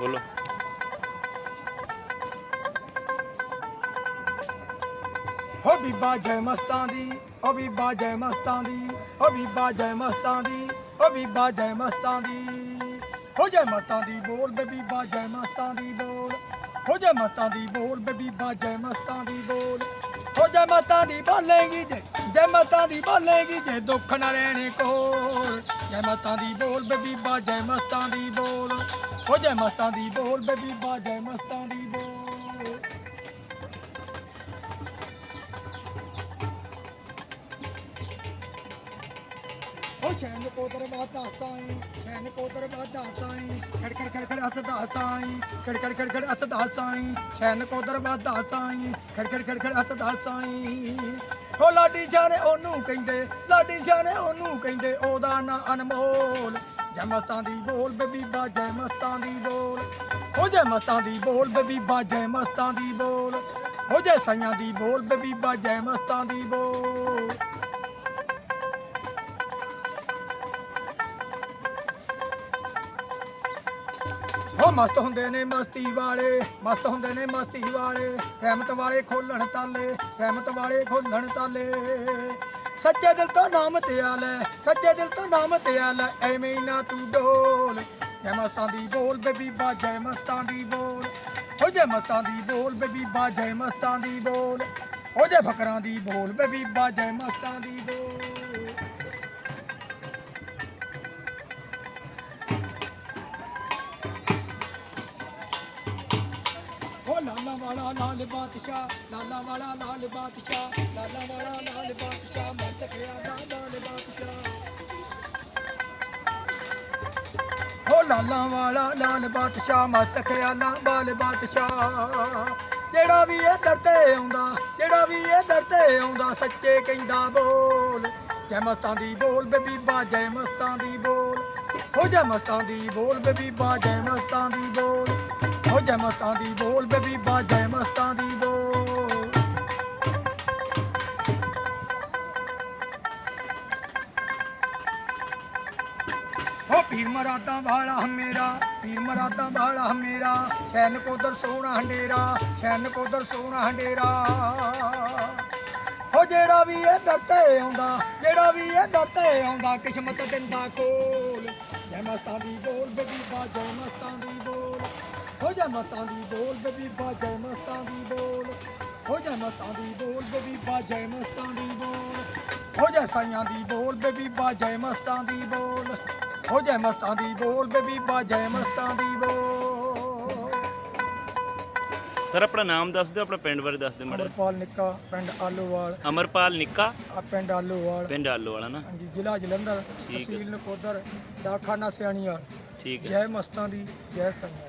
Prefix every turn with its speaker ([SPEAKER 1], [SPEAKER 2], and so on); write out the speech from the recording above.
[SPEAKER 1] ਬੋਲੋ
[SPEAKER 2] ਹੋ ਬੀਬਾ ਜੈ ਮਸਤਾਂ ਦੀ ਓ ਬੀਬਾ ਜੈ ਮਸਤਾਂ ਦੀ ਓ ਬੀਬਾ ਜੈ ਮਸਤਾਂ ਦੀ ਓ ਬੀਬਾ ਜੈ ਮਸਤਾਂ ਦੀ ਹੋ ਜੈ ਮਸਤਾਂ ਦੀ ਬੋਲ ਬੇ ਬੀਬਾ ਜੈ ਮਸਤਾਂ ਦੀ ਬੋਲ ਹੋ ਜੈ ਮਸਤਾਂ ਦੀ ਬੋਲ ਬੇ ਬੀਬਾ ਜੈ ਮਸਤਾਂ ਦੀ ਬੋਲ ਹੋ ਜੈ ਮਸਤਾਂ ਦੀ ਬੋਲੇਗੀ ਜੇ ਜੈ ਮਸਤਾਂ ਦੀ ਬੋਲੇਗੀ ਜੇ ਦੁੱਖ ਨਾ ਰਹਿਣੇ ਕੋਲ ਜੈ ਮਸਤਾਂ ਦੀ ਬੋਲ ਬੇ ਬੀਬਾ ਜੈ ਮਸਤਾਂ ਦੀ ਬੋਲ ਹੋ ਜੈ ਮਸਤਾਂ ਦੀ ਬੋਲ ਬੇ ਬੀਬਾ ਜੈ ਮਸਤਾਂ ਦੀ ਬੋਲ। ਹੋ ਚੈਨ ਕੋ ਦਰਵਾਜ਼ਾ ਸਾਈ ਚੈਨ ਕੋ ਦਰਵਾਜ਼ਾ ਸਾਈ, ਖੜ ਖੜ ਖੜ ਖੜ ਹੱਸਦਾ ਸਾਈ, ਖੜ ਖੜ ਖੜ ਖੜ ਹੱਸਦਾ ਸਾਈ ਚੈਨ ਕੋ ਦਰਵਾਜ਼ਾ ਸਾਈ, ਖੜ ਖੜ ਖੜ ਖੜ ਹੱਸਦਾ ਸਾਈ। ਹੋ ਲਾਡੀ ਜਾਨੇ ਉਹਨੂੰ ਕਹਿੰਦੇ, ਲਾਡੀ ਜਾਨੇ ਉਹਨੂੰ ਕਹਿੰਦੇ, ਉਹਦਾ ਨਾਂ ਅਨਮੋਲ। ਜੈ ਮਸਤਾਂ ਦੀ ਬੋਲ ਬੀਬਾ ਜੈ ਮਸਤਾਂ ਦੀ ਬੋਲ। ਹੋ ਜੈ ਮਸਤਾਂ ਦੀ ਬੋਲ ਬੀਬਾ ਜੈ ਮਸਤਾਂ ਦੀ ਬੋਲ। ਹੋ ਜੈ ਸਾਈਆਂ ਦੀ ਬੋਲ ਬੀਬਾ ਜੈ ਮਸਤਾਂ ਦੀ ਬੋਲ। ਹੋ ਮਸਤ ਹੁੰਦੇ ਨੇ ਮਸਤੀ ਵਾਲੇ, ਮਸਤ ਹੁੰਦੇ ਨੇ ਮਸਤੀ ਵਾਲੇ। ਰਹਿਮਤ ਵਾਲੇ ਖੋਲਣ ਤਾਲੇ, ਰਹਿਮਤ ਵਾਲੇ ਖੋਲਣ ਤਾਲੇ। ਸੱਚੇ ਦਿਲ ਤੋਂ ਨਾਮ ਤੇ ਲੈ, ਸੱਚੇ ਦਿਲ ਤੋਂ ਨਾਮ ਤੇ ਆ ਲੈ, ਐਵੇਂ ਨਾ ਤੂੰ ਡੋਲ। ਜੈ ਮਸਤਾਂ ਦੀ ਬੋਲ ਬੇਬੀ ਜੈ ਮਸਤਾਂ ਦੀ ਬੋਲ। ਹੋ ਜੈ ਮਸਤਾਂ ਦੀ ਬੋਲ ਬੇਬੀ ਜੈ ਮਸਤਾਂ ਦੀ ਬੋਲ। ਹੋ ਜੈ ਫਕਰਾਂ ਦੀ ਬੋਲ ਬੇਬੀ ਜੈ ਮਸਤਾਂ ਦੀ ਬੋਲ। ਲਾਲਾ ਵਾਲਾ ਲਾਲ ਬਾਦਸ਼ਾਹ, ਲਾਲਾ ਵਾਲਾ ਲਾਲ ਬਾਦਸ਼ਾਹ, ਲਾਲਾ ਵਾਲਾ ਲਾਲ ਬਾਦਸ਼ਾਹ, ਮੈਂ ਤਖਿਆ ਦਾ ਲਾਲ ਬਾਦਸ਼ਾਹ। ਹੋ ਲਾਲਾ ਵਾਲਾ ਲਾਲ ਬਾਦਸ਼ਾਹ ਮਸਤ ਖਿਆਲਾਂ ਬਾਲ ਬਾਦਸ਼ਾਹ। ਜਿਹੜਾ ਵੀ ਇਹ ਦਰ ਤੇ ਆਉਂਦਾ, ਜਿਹੜਾ ਵੀ ਇਹ ਦਰ ਤੇ ਆਉਂਦਾ, ਸੱਚੇ ਕਹਿੰਦਾ ਬੋਲ। ਜੈ ਮਸਤਾਂ ਦੀ ਬੋਲ ਬੀਬਾ, ਜੈ ਮਸਤਾਂ ਦੀ ਬੋਲ। ਹੋ ਜੈ ਮਸਤਾਂ ਦੀ ਬੋਲ ਬੀਬਾ, ਜੈ ਮਸਤਾਂ ਦੀ ਬੋਲ। ਹੋ ਜੈ ਮਸਤਾਂ ਦੀ ਬੋਲ ਬੀਬਾ ਜੈ ਮਸਤਾਂ ਦੀ ਬੋਲ। ਹੋ ਪੀਰ ਮਰਾਦਾ ਵਾਲਾ ਮੇਰਾ ਪੀਰ ਮਰਾਦਾ ਵਾਲਾ ਮੇਰਾ ਸ਼ੈਨ ਕੋਦਰ ਸੋਹਣਾ ਹੰਡੇਰਾ ਸ਼ੈਨ ਕੋਦਰ ਸੋਹਣਾ ਹੰਡੇਰਾ ਹੋ ਜਿਹੜਾ ਵੀ ਇਹ ਦੱਤੇ ਆਉਂਦਾ, ਜਿਹੜਾ ਵੀ ਇਹ ਦੱਤੇ ਆਉਂਦਾ, ਕਿਸਮਤ ਦਿੰਦਾ ਕੋਲ ਜੈ ਮਸਤਾਂ ਦੀ ਬੋਲ ਬੀਬਾ ਜੈ ਮਸਤਾਂ ਦੀ ਬੋਲ। ਹੋ ਜੈ ਮਸਤਾਂ ਦੀ ਬੋਲ ਬੀਬਾ ਜੈ ਮਸਤਾਂ ਦੀ ਬੋਲ। ਹੋ ਜੈ ਮਸਤਾਂ ਦੀ ਬੋਲ ਬੀਬਾ ਜੈ ਮਸਤਾਂ ਦੀ ਬੋਲ। ਹੋ ਜੈ ਸਾਈਆਂ ਦੀ ਬੋਲ ਬੀਬਾ ਜੈ ਮਸਤਾਂ ਦੀ ਬੋਲ। ਹੋ ਜੈ ਮਸਤਾਂ ਦੀ ਬੋਲ ਬੀਬਾ ਜੈ ਮਸਤਾਂ ਦੀ ਬੋਲ।
[SPEAKER 1] ਸਰ ਆਪਣਾ ਨਾਮ ਦੱਸ ਦਿਓ ਆਪਣਾ ਪਿੰਡ ਬਾਰੇ ਦੱਸ ਦਿਓ ਮਾੜਾ ਜਿਹਾ।
[SPEAKER 2] ਅਮਰਪਾਲ ਨਿੱਕਾ ਪਿੰਡ ਆਲੂਵਾਲ।
[SPEAKER 1] ਅਮਰਪਾਲ ਨਿੱਕਾ?
[SPEAKER 2] ਆ ਪਿੰਡ ਆਲੂਵਾਲ।
[SPEAKER 1] ਪਿੰਡ ਆਲੂ ਵਾਲਾ ਨਾ
[SPEAKER 2] ਹਾਂਜੀ ਜ਼ਿਲ੍ਹਾ ਜਲੰਧਰ
[SPEAKER 1] ਹੈ।
[SPEAKER 2] ਤਹਿਸੀਲ ਨਕੋਦਰ ਡਾਕਖਾਨਾ ਸਿਆਣੀਵਾਲ
[SPEAKER 1] ਠੀਕ ਹੈ।
[SPEAKER 2] ਜੈ ਮਸਤਾਂ ਦੀ ਜੈ ਸੰਗਤ